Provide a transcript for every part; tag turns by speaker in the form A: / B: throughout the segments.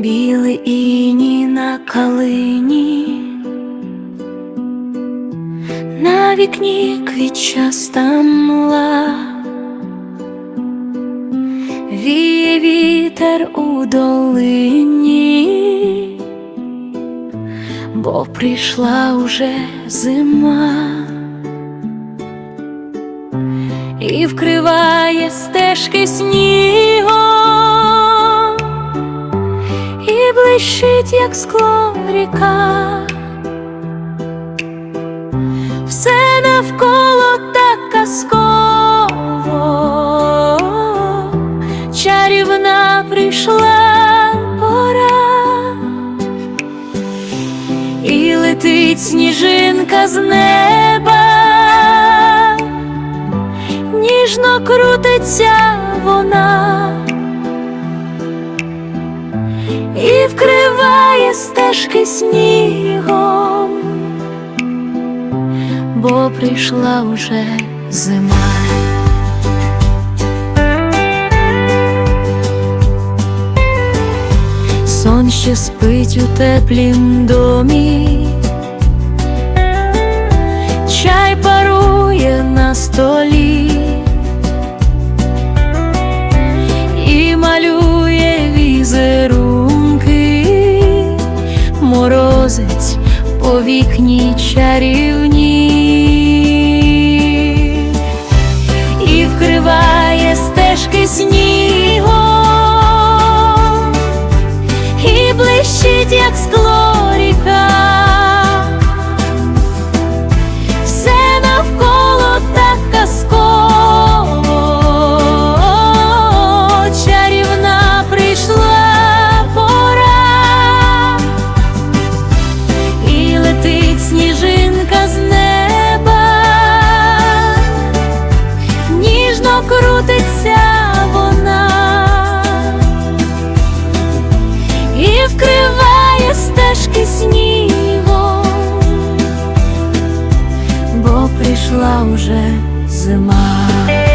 A: білий іні на калині, на вікні квітчаста мла, віє вітер у долині, бо прийшла уже зима. І вкриває стежки снігом, блищить, як скло ріка, все навколо так казково, чарівна прийшла пора, і летить сніжинка з неба. Ніжно крутиться вона стежки снігом, бо прийшла уже зима. Сон ще спить у теплім домі, по вікні чарівні, і вкриває стежки снігом, і блищить, як скло прийшла уже зима.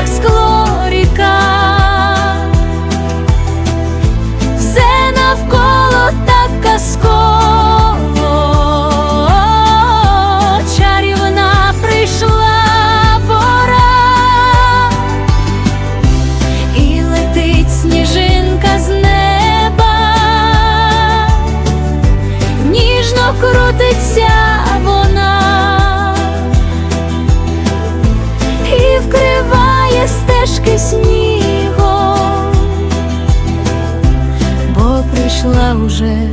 A: Як скло стежки снігом, бо прийшла уже